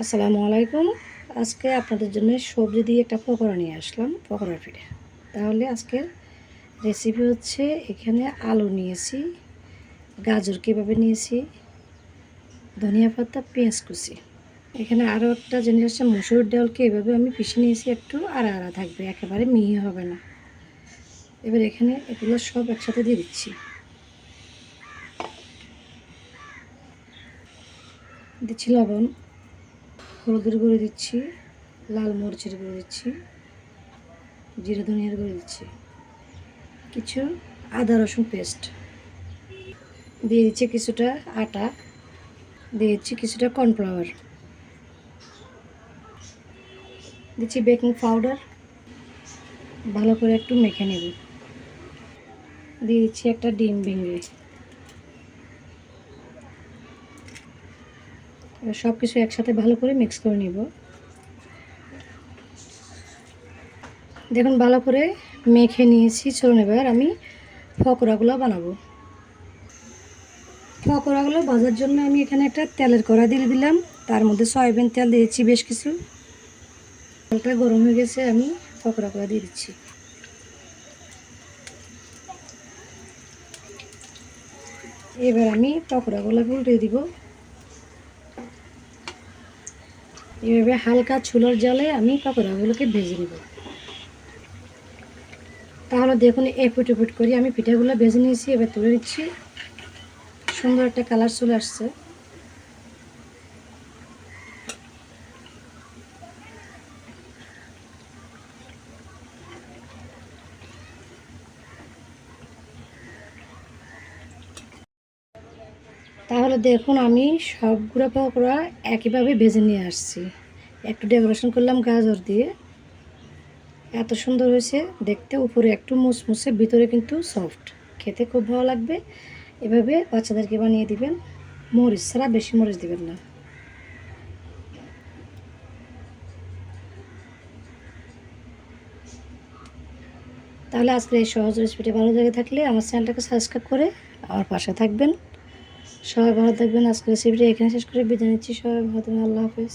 আসসালামু আলাইকুম। আজকে আপনাদের জন্য সবজি দিয়ে একটা পকোড়া নিয়ে আসলাম, পকোড়ার পিঠে। তাহলে আজকের রেসিপি হচ্ছে এখানে আলু নিয়েছি, গাজর কীভাবে নিয়েছি, ধনিয়া পাতা, পেঁয়াজ কুচি। এখানে আরও একটা জিনিস হচ্ছে মুসুর ডালকে এভাবে আমি পিষে নিয়েছি একটু আড়া আড়া থাকবে, একেবারে মিহি হবে না। এবার এখানে এগুলো সব একসাথে দিয়ে দিচ্ছি। দিচ্ছি লবণ হলুদের গুঁড়ো দিচ্ছি, লাল মরিচের গুঁড়ো দিচ্ছি, জিরে ধনিয়ার গুঁড়ো দিচ্ছি, কিছু আদা রসুন পেস্ট। দিয়ে দিচ্ছি কিছুটা আটা, দিয়ে দিচ্ছি কিছুটা কর্নফ্লাওয়ার। দিচ্ছি বেকিং পাউডার, ভালো করে একটু মেখে নেব। দিয়ে দিচ্ছি একটা ডিম ভেঙে। সব কিছু একসাথে ভালো করে মিক্স করে নিব। দেখুন, ভালো করে মেখে নিয়েছি। চলুন এবার আমি পকোড়াগুলো বানাবো। পকোড়াগুলো ভাজার জন্য আমি এখানে একটা তেলের কড়া দিয়ে দিলাম। তার মধ্যে সয়াবিন তেল দিয়েছি বেশ কিছু। তেলটা গরম হয়ে গেছে, আমি পকোড়াগুলো দিয়ে দিচ্ছি। এবার আমি পকোড়াগুলো উল্টে দিব। এভাবে হালকা ছুলোর জলে আমি পকোড়াগুলোকে ভেজে নেব। তাহলে দেখুন, এপুট এপুট করি আমি পিঠাগুলো ভেজে নিয়েছি, এবার তুলে নিচ্ছি। সুন্দর একটা কালার চলে আসছে। তাহলে দেখুন আমি সবগুলো পকোড়া একইভাবে ভেজে নিয়ে আসছি। একটু ডেকোরেশন করলাম গাজর দিয়ে। এত সুন্দর হয়েছে, দেখতে উপরে একটু মুসমুসে, ভিতরে কিন্তু সফট খেতে খুব ভালো লাগবে। এভাবে বাচ্চাদেরকে বানিয়ে দিবেন। মরিচ ছাড়া বেশি মরিচ দিবেন না। তাহলে আজকে এই সহজ রেসিপিটা ভালো লেগে থাকলে আমার চ্যানেলটাকে সাবস্ক্রাইব করে আমার পাশে থাকবেন। সবাই ভালো থাকবেন। আজকের রেসিপিটি এখানে শেষ করে। বিদায় নিচ্ছি। সবাই ভালো থাকবেন। আল্লাহ হাফেজ।